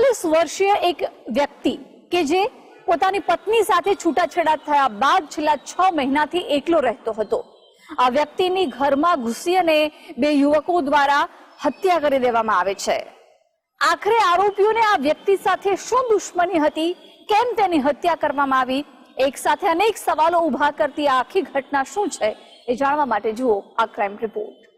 તેતાલીસ વર્ષીય એક વ્યક્તિ કે જે પોતાની પત્ની સાથે છૂટાછેડા થયા બાદ છેલ્લા છ મહિનાથી એકલો રહેતો હતો. આ વ્યક્તિની ઘરમાં ઘૂસી અને બે યુવકો દ્વારા હત્યા કરી દેવામાં આવે છે. આખરે આરોપીઓને આ વ્યક્તિ સાથે શું દુશ્મની હતી, કેમ તેની હત્યા કરવામાં આવી, એક સાથે અનેક સવાલો ઊભા કરતી આ આખી ઘટના શું છે, એ જાણવા માટે જુઓ આ ક્રાઇમ રિપોર્ટ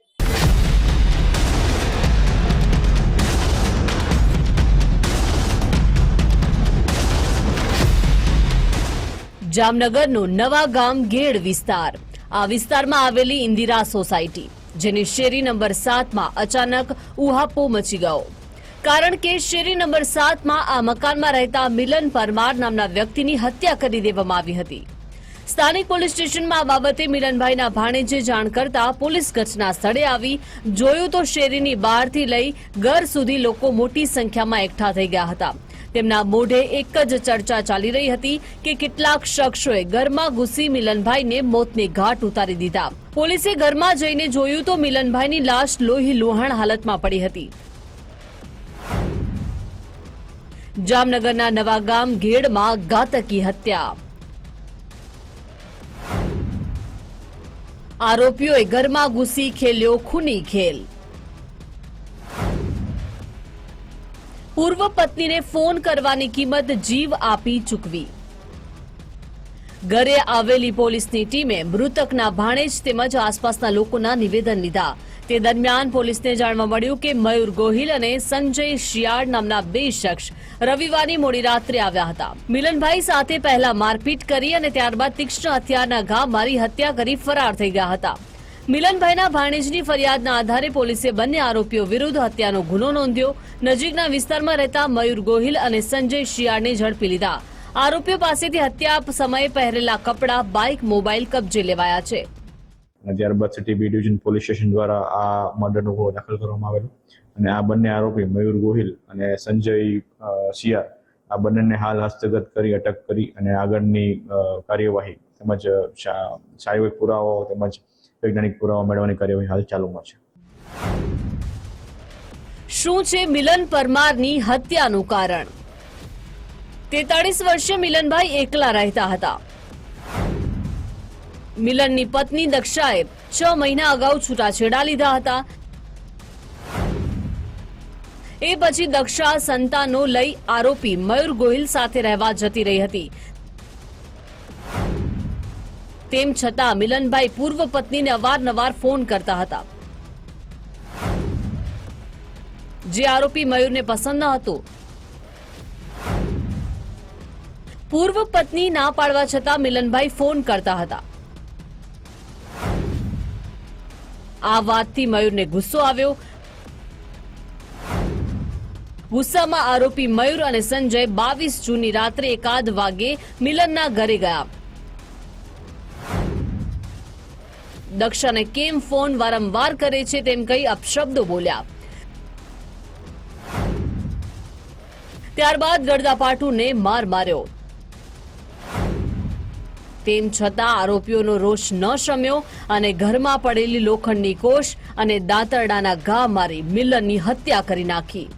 જામનગરનો નવા ગામ ગેડ વિસ્તાર. આ વિસ્તારમાં આવેલી ઇન્દિરા સોસાયટી, જેની શેરી નંબર સાતમાં અચાનક ઉહાપો મચી ગયો. કારણ કે શેરી નંબર સાતમાં આ મકાનમાં રહેતા મિલન પરમાર નામના વ્યક્તિની હત્યા કરી દેવામાં આવી હતી. સ્થાનિક પોલીસ સ્ટેશનમાં આ બાબતે મિલનભાઈના ભાણેજે જાણ કરતા પોલીસ ઘટના સ્થળે આવી જોયું તો શેરીની બહારથી લઈ ઘર સુધી લોકો મોટી સંખ્યામાં એકઠા થઈ ગયા હતા. તેમના મોઢે એક જ ચર્ચા ચાલી રહી હતી કે કેટલાક શખ્સોએ ઘરમાં ઘૂસી મિલનભાઈને મોતને ઘાટ ઉતારી દીધા. પોલીસે ઘરમાં જઈને જોયું તો મિલનભાઈની લાશ લોહી લુહાણ હાલતમાં પડી હતી. જામનગરના નવાગામ ઘેડમાં ઘાતકી હત્યા. આરોપીઓએ ઘરમાં ઘૂસી ખેલ્યો ખૂની ખેલ. પૂર્વ પત્નીને ફોન કરવાની કિંમત જીવ આપી ચૂકવી. ઘરે આવેલી પોલીસની ટીમે મૃતકના ભાણેજ તેમજ આસપાસના લોકોના નિવેદન લીધા. તે દરમિયાન પોલીસને જાણવા મળ્યું કે મયુર ગોહિલ અને સંજય શિયાળ નામના બે શખ્સ રવિવારની મોડી રાત્રે આવ્યા હતા. મિલનભાઈ સાથે પહેલા મારપીટ કરી અને ત્યારબાદ તીક્ષ્ણ હથિયારના ઘા મારી હત્યા કરી ફરાર થઈ ગયા હતા. મિલનભાઈના ભાણેજની ફરિયાદના આધારે પોલીસે બંને આરોપીઓ વિરુદ્ધ હત્યાનો ગુનો નોંધ્યો. નજીકના વિસ્તારમાં રહેતા મયુર ગોહિલ અને સંજય શિયાળને ઝડપી લીધા. આરોપીઓ પાસેથી હત્યા સમયે પહેરેલા કપડાં, બાઇક, મોબાઈલ કબજે લેવાયા છે. ત્યારબાદ city B division police station દ્વારા આ મર્ડરનો ગુનો દાખલ કરવામાં આવેલો. અને આ બંને આરોપી મયુર ગોહિલ અને સંજય શિયાળ આ બંનેને હાલ હસ્તગત કરી, અટક કરી અને આગળની કાર્યવાહી તેમજ શારીરિક પુરાવાઓ તેમજ વૈજ્ઞાનિક પુરાવા મેળવવાની કાર્યવાહી હાલ ચાલુમાં છે. શું છે મિલન પરમારની હત્યાનું કારણ? તેતાળીસ વર્ષીય મિલનભાઈ એકલા રહેતા હતા. મિલનની પત્ની દક્ષાએ છ મહિના અગાઉ છૂટાછેડા લીધા હતા. એ પછી દક્ષા સંતાનો લઈ આરોપી મયુર ગોહિલ સાથે રહેવા જતી રહી હતી. તેમ છતાં મિલનભાઈ પૂર્વ પત્નીને અવારનવાર ફોન કરતા હતા. જે આરોપી મયુરને પસંદ ન હતો. પૂર્વ પત્ની ના પાડવા છતાં મિલનભાઈ ફોન કરતા હતા. આ વાતથી મયુરને ગુસ્સો આવ્યો. ગુસ્સામાં આરોપી મયુર અને સંજય બાવીસ જૂનની રાત્રે એકાદ વાગે મિલનના ઘરે ગયા. દક્ષાને કેમ ફોન વારંવાર કરે છે તેમ કહી અપશબ્દો બોલ્યા. ત્યારબાદ ગડદાપાટુને માર માર્યો. તેમ છતાં આરોપીઓનો રોષ ન શમ્યો અને ઘરમાં પડેલી લોખંડની કોષ અને દાંતરડાના ઘા મારી મિલનની હત્યા કરી નાખી.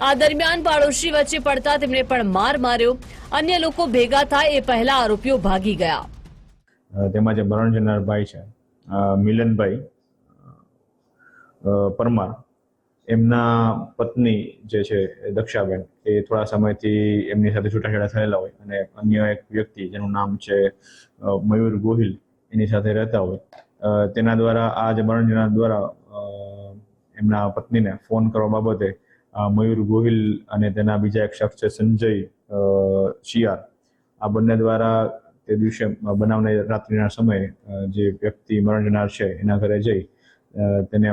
આ દરમિયાન પાડોશી વચ્ચે પડતા તેમણે પણ માર માર્યો. અન્ય લોકો ભેગા થાય એ પહેલા આરોપીઓ ભાગી ગયા. તેમાં જે મરણ જનાર ભાઈ છે મિલનભાઈ પરમાર, એમના પત્ની જે છે, દક્ષાબેન, એ થોડા સમયથી એમની સાથે છૂટાછેડા થયેલા હોય અને અન્ય એક વ્યક્તિ જેનું નામ છે મયુર ગોહિલ, એની સાથે રહેતા હોય. તેના દ્વારા આ જે મરણ જનાર દ્વારા એમના પત્નીને ફોન કરવા બાબતે મયુર ગોહિલ અને તેના બીજા એક શખ્સ છે, સંજય શિયાર આ બંને દ્વારા તે દિવસે બનાવના રાત્રિના સમયે જે વ્યક્તિ મરણ જનાર છે, એના ઘરે જઈ તેને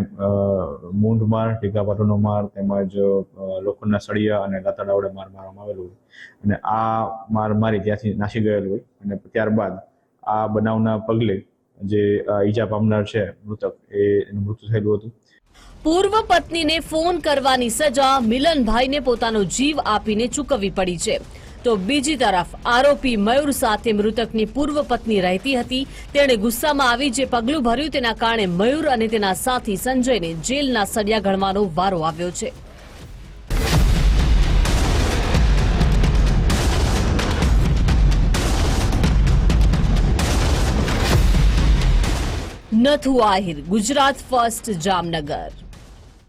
મૂંઢ માર ટીકા પાટોનો માર, તેમજ લોખંડના સળિયા અને દાંતરડા વડે માર મારવામાં આવેલો હોય. અને આ માર મારી ત્યાંથી નાસી ગયેલું હોય. અને ત્યારબાદ આ બનાવના પગલે જે ઈજા પામનાર છે, મૃતક, એ એનું મૃત્યુ થયેલું હતું. પૂર્વ પત્નીને ફોન કરવાની સજા મિલનભાઈને પોતાનો જીવ આપીને ચૂકવવી પડી છે. તો બીજી તરફ આરોપી મયુર સાથે મૃતકની પૂર્વ પત્ની રહેતી હતી. તેણે ગુસ્સામાં આવી જે પગલું ભર્યું તેના કારણે મયુર અને તેના સાથી સંજયને જેલના સળિયા ગણવાનો વારો આવ્યો છે. નથુ આહિર ગુજરાત ફર્સ્ટ, જામનગર.